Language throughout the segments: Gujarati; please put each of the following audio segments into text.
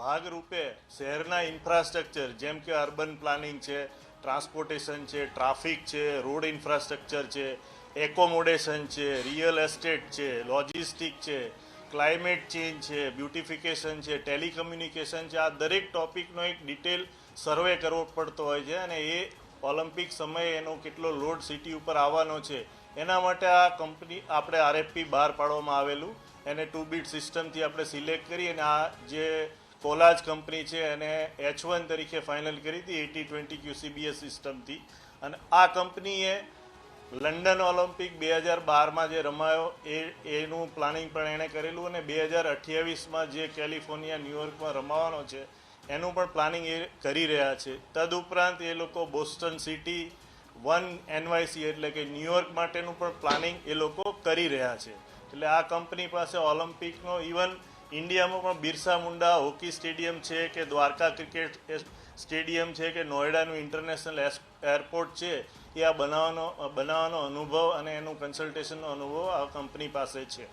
ભાગરૂપે શહેરના ઇન્ફ્રાસ્ટ્રક્ચર જેમ કે અર્બન પ્લાનિંગ છે ટ્રાન્સપોર્ટેશન છે ટ્રાફિક છે રોડ ઇન્ફ્રાસ્ટ્રક્ચર છે એકોમોડેશન છે રિયલ એસ્ટેટ છે લોજિસ્ટિક છે ક્લાઇમેટ ચેન્જ છે બ્યુટિફિકેશન છે ટેલિકમ્યુનિકેશન છે, આ દરેક ટોપિકનો એક ડિટેલ સર્વે કરવો પડતો હોય છે અને એ ઓલિમ્પિક સમયે એનો કેટલો લોડ સિટી ઉપર આવવાનો છે, એના માટે આ કંપની આપણે આરએફપી બહાર પાડવામાં આવેલું, એને ટુ બીટ સિસ્ટમથી આપણે સિલેક્ટ કરી અને આ જે કોલાજ કંપની છે એને એચ વન તરીકે ફાઇનલ કરી હતી એટી ટ્વેન્ટી ક્યુસીબીએસ સિસ્ટમથી અને આ કંપનીએ લંડન ઓલિમ્પિક બે હજાર બારમાં જે રમાયો, એ, એનું પ્લાનિંગ પણ એણે કરેલું અને બે હજાર અઠ્યાવીસમાં જે કેલિફોર્નિયા, ન્યુયોર્કમાં રમાવાનો છે, એનું પણ પ્લાનિંગ એ કરી રહ્યા છે. તદુપરાંત એ લોકો બોસ્ટન સિટી, વન એનવાયસી એટલે કે ન્યુયોર્ક માટેનું પણ પ્લાનિંગ એ લોકો કરી રહ્યા છે. એટલે આ કંપની પાસે ઓલિમ્પિકનો ઇવન ઇન્ડિયામાં પણ બિરસા મુંડા હોકી સ્ટેડિયમ છે કે દ્વારકા ક્રિકેટ સ્ટેડિયમ છે કે નોઈડાનું ઇન્ટરનેશનલ એરપોર્ટ છે, એ આ બનાવવાનો બનાવવાનો અનુભવ અને એનું કન્સલ્ટેશનનો અનુભવ આ કંપની પાસે છે.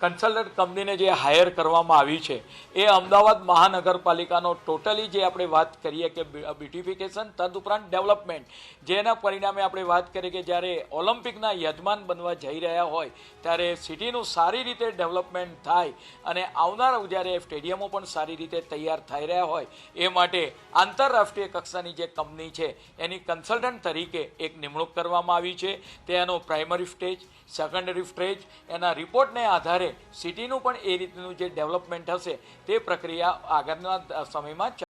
કન્સલ્ટન્ટ કંપનીને જે હાયર કરવામાં આવી છે, એ અમદાવાદ મહાનગરપાલિકાનો ટોટલી જે આપણે વાત કરીએ કે બ્યુટિફિકેશન તદુપરાંત ડેવલપમેન્ટ જેના પરિણામે આપણે વાત કરીએ કે જ્યારે ઓલિમ્પિકના યજમાન બનવા જઈ રહ્યા હોય, ત્યારે સિટીનું સારી રીતે ડેવલપમેન્ટ થાય અને આવનાર જ્યારે સ્ટેડિયમો પણ સારી રીતે તૈયાર થઈ રહ્યા હોય, એ માટે આંતરરાષ્ટ્રીય કક્ષાની જે કંપની છે, એની કન્સલ્ટન્ટ તરીકે એક નિમણૂક કરવામાં આવી છે. તેનો પ્રાઇમરી સ્ટેજ સેકન્ડરી સ્ટેજ એના રિપોર્ટને આધારે સિટીનું પણ એ રીતનું જે ડેવલપમેન્ટ હશે તે પ્રક્રિયા આગળના સમયમાં